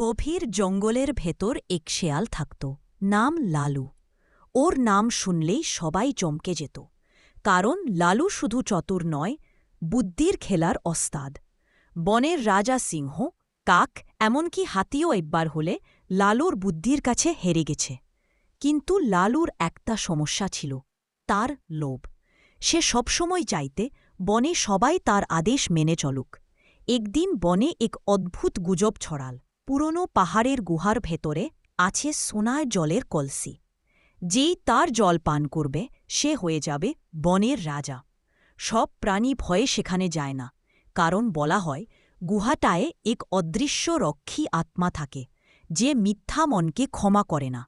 গভীর জঙ্গলের ভেতর এক শেয়াল থাকত, নাম লালু। ওর নাম শুনলেই সবাই চমকে যেত, কারণ লালু শুধু চতুর নয়, বুদ্ধির খেলার অস্তাদ বনের রাজা সিংহ, কাক, এমনকি হাতিও একবার হলে লালুর বুদ্ধির কাছে হেরে গেছে। কিন্তু লালুর একটা সমস্যা ছিল, তার লোভ। সে সবসময় চাইতে বনে সবাই তার আদেশ মেনে চলুক। একদিন বনে এক অদ্ভুত গুজব ছড়াল। পুরনো পাহাড়ের গুহার ভেতরে আছে সোনার জলের কলসি। যেই তার জল পান করবে, সে হয়ে যাবে বনের রাজা। সব প্রাণী ভয়ে সেখানে যায় না। কারণ বলা হয়, গুহাটায় এক অদৃশ্য রক্ষী আত্মা থাকে, যে মিথ্যা মনকে ক্ষমা করে না।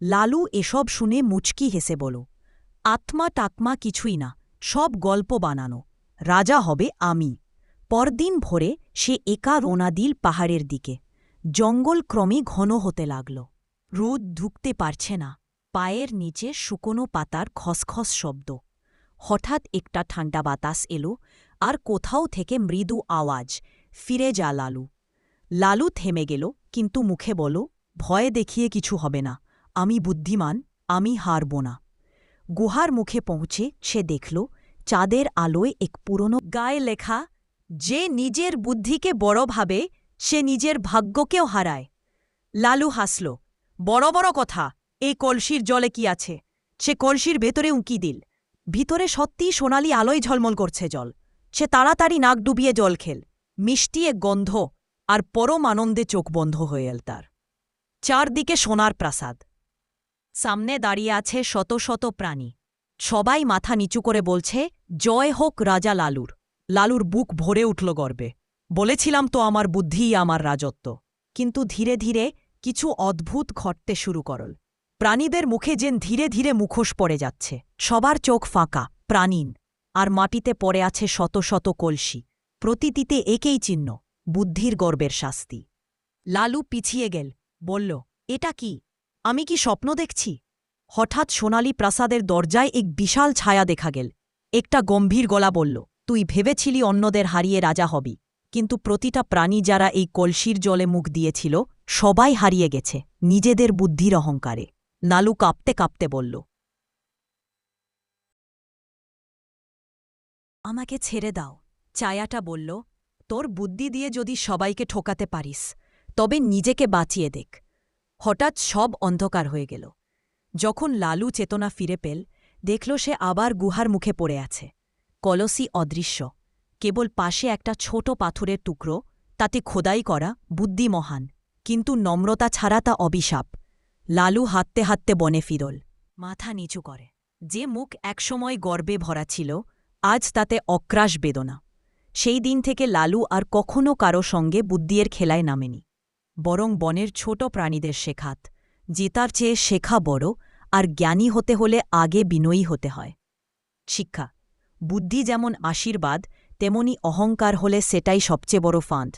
লালু এসব শুনে মুচকি হেসে বল, আত্মা টাকমা কিছুই না, সব গল্প বানানো। রাজা হবে আমি। পরদিন ভোরে সে একা রোনাদিল পাহাড়ের দিকে জঙ্গল ক্রমে ঘন হতে লাগল। রোদ ঢুকতে পারছে না। পায়ের নিচে শুকনো পাতার খসখস শব্দ। হঠাৎ একটা ঠান্ডা বাতাস এলো, আর কোথাও থেকে মৃদু আওয়াজ। ফিরে যা লালু। লালু থেমে গেল, কিন্তু মুখে বল ভয়ে দেখিয়ে কিছু হবে না। আমি বুদ্ধিমান, আমি হারব না। গুহার মুখে পৌঁছে সে দেখল, চাঁদের আলোয় এক পুরনো গায়ে লেখা, যে নিজের বুদ্ধিকে বড় ভাবে সে নিজের ভাগ্যকেও হারায়। লালু হাসল, বড় বড় কথা, এই কলসির জলে কি আছে? সে কলসির ভেতরে উঁকি দিল। ভিতরে সত্যিই সোনালি আলোয় ঝলমল করছে জল। সে তাড়াতাড়ি নাক ডুবিয়ে জল খেল। মিষ্টি এক গন্ধ আর পরম আনন্দে চোখ বন্ধ হয়ে এল তার। চারদিকে সোনার প্রাসাদ। সামনে দাঁড়িয়ে আছে শত শত প্রাণী। সবাই মাথা নিচু করে বলছে, জয় হোক রাজা লালুর। লালুর বুক ভরে উঠল গর্বে। বলেছিলাম তো আমার বুদ্ধিই আমার রাজত্ব। কিন্তু ধীরে ধীরে কিছু অদ্ভুত ঘটতে শুরু করল। প্রাণীদের মুখে যেন ধীরে ধীরে মুখোশ পড়ে যাচ্ছে। সবার চোখ ফাঁকা, প্রাণীন, আর মাটিতে পড়ে আছে শত শত কলসি। প্রতিটিতে একেই চিহ্ন, বুদ্ধির গর্বের শাস্তি। লালু পিছিয়ে গেল, বলল, এটা কি? আমি কি স্বপ্ন দেখছি? হঠাৎ সোনালি প্রাসাদের দরজায় এক বিশাল ছায়া দেখা গেল। একটা গম্ভীর গলা বলল, তুই ভেবেছিলি অন্যদের হারিয়ে রাজা হবি। কিন্তু প্রতিটা প্রাণী যারা এই কলসির জলে মুখ দিয়েছিল, সবাই হারিয়ে গেছে, নিজেদের বুদ্ধির অহংকারে। নালু কাঁপতে কাঁপতে বলল, আমাকে ছেড়ে দাও। চায়াটা বলল, তোর বুদ্ধি দিয়ে যদি সবাইকে ঠোকাতে পারিস, তবে নিজেকে বাঁচিয়ে দেখ। হঠাৎ সব অন্ধকার হয়ে গেল। যখন লালু চেতনা ফিরে পেল, দেখল সে আবার গুহার মুখে পড়ে আছে। কলসি অদৃশ্য। কেবল পাশে একটা ছোট পাথরের টুকরো, তাতে খোদাই করা বুদ্ধি মহান কিন্তু নম্রতা ছাড়া তা অভিশাপ। লালু হাঁটতে হাঁটতে বনে ফিরল। মাথা নিচু করে। যে মুখ একসময় গর্বে ভরা ছিল, আজ তাতে অক্রাশ বেদনা। সেই দিন থেকে লালু আর কখনও কারও সঙ্গে বুদ্ধিয়ের খেলায় নামেনি। বরং বনের ছোট প্রাণীদের শেখাত জেতার চেয়ে শেখা বড় আর জ্ঞানী হতে হলে আগে বিনয়ী হতে হয়। শিক্ষা, বুদ্ধি যেমন আশীর্বাদ তেমনি অহংকার হলে সেটাই সবচেয়ে বড় ফাঁদ।